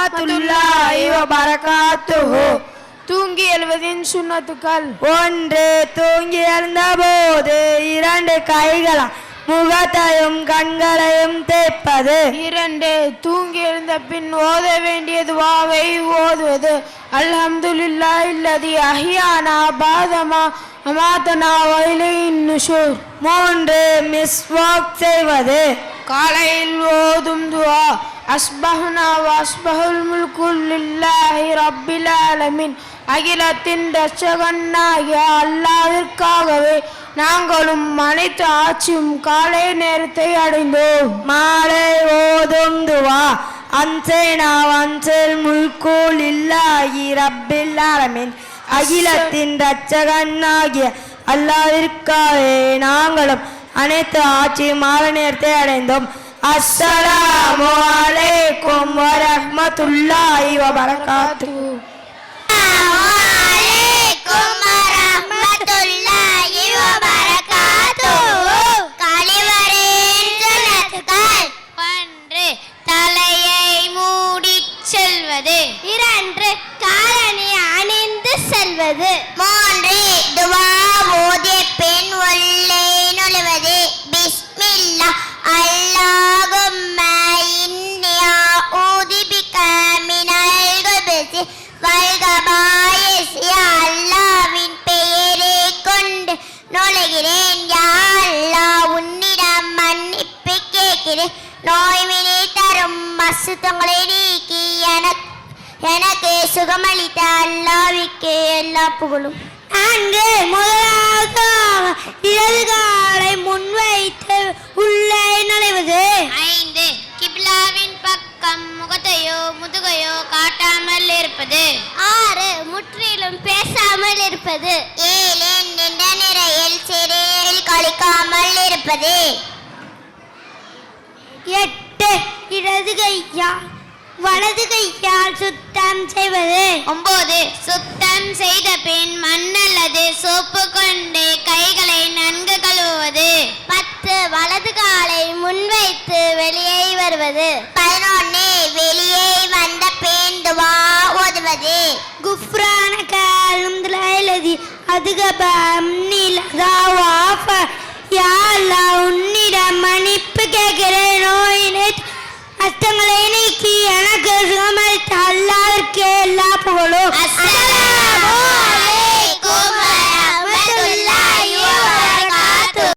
வரஹ்மத்துல்லாஹி வபரகாத்துஹு. தூங்கி எழுவதின் சுண்ணத்துக்கள். ஒன்று தூங்கி எழுந்த போது இரண்டு கைகளா முகத்தையும் கண்களையும் தேய்ப்பது. இரண்டு தூங்கி எழுந்த பின் ஓத வேண்டிய துவாவை ஓதுவது. அல்ஹம்துலில்லா இல்லதி அஹியானா பாதமா அமாதனா வயலின் நுஷூர். மூன்று மிஸ்வாக் செய்வது. காலையில் ஓதும் துவா. அஸ்பஹ்னா வஸ்பஹுல் முல்குல் லில்லாஹி ரப்பில் ஆலமீன் அகிலத்தின் ரட்சகன்னாகிய அல்லாவிற்காகவே நாங்களும் அனைத்து ஆட்சியும் காலை நேரத்தை அடைந்தோம். மாலை ஓதும் துவா அன்சேனா வன்சல் முல்கூல் இல்லாஹி ரப்பில் ஆலமின். அகிலத்தின் ரட்சகன்னாகிய அல்லாவிற்காகவே நாங்களும் அனைத்து ஆட்சியும் மாலை நேரத்தை அடைந்தோம். அஸ்ஸலாமு அலைக்கும் வரஹ்மத்துல்லாஹி வபரகாத்துஹு அலைக்கும் வரஹ்மத்துல்லாஹி வபரகாத்துஹு. கழிவறையின் சுன்னத்துக்கள். ஒன்று தலையை மூடிச் செல்வது இரண்டு காலணி அணிந்து செல்வது மூன்று துவா வல் பெயரை கொண்டு நுழைகிறேன். யா அல்லாஹ் உன்னிடம் மன்னிப்பு கேட்கிறேன். நோய்வினை தரும் அசுத்தங்களை நீக்கி எனக்கு எனக்கு சுகமளித்த எல்லா புகழும். நான்கு இடது காலை முன்வைத்து முகத்தையோ முதுகையோ காட்டாமல் இருப்பது? ஆறு முற்றிலும் பேசாமல் இருப்பது. ஏழு நின்ற நிறையில் சிறையில் கழிக்காமல் இருப்பது? எட்டு இடது கையா வலது கையால் சுத்தம் செய்வது. ஒன்பது சுத்தம் செய்த பின் மண் அல்லது சோப்பு கொண்டு கைகளை நன்கு கழுவுவது. பத்து வலது காலை முன்வைத்து வெளியே வருவது. பதினொன்று ஓதுவது குஃப்ரான காலும் துலாயிலதி அதுக பம்னில் வாஃப யா அல்லாஹ் உன்னி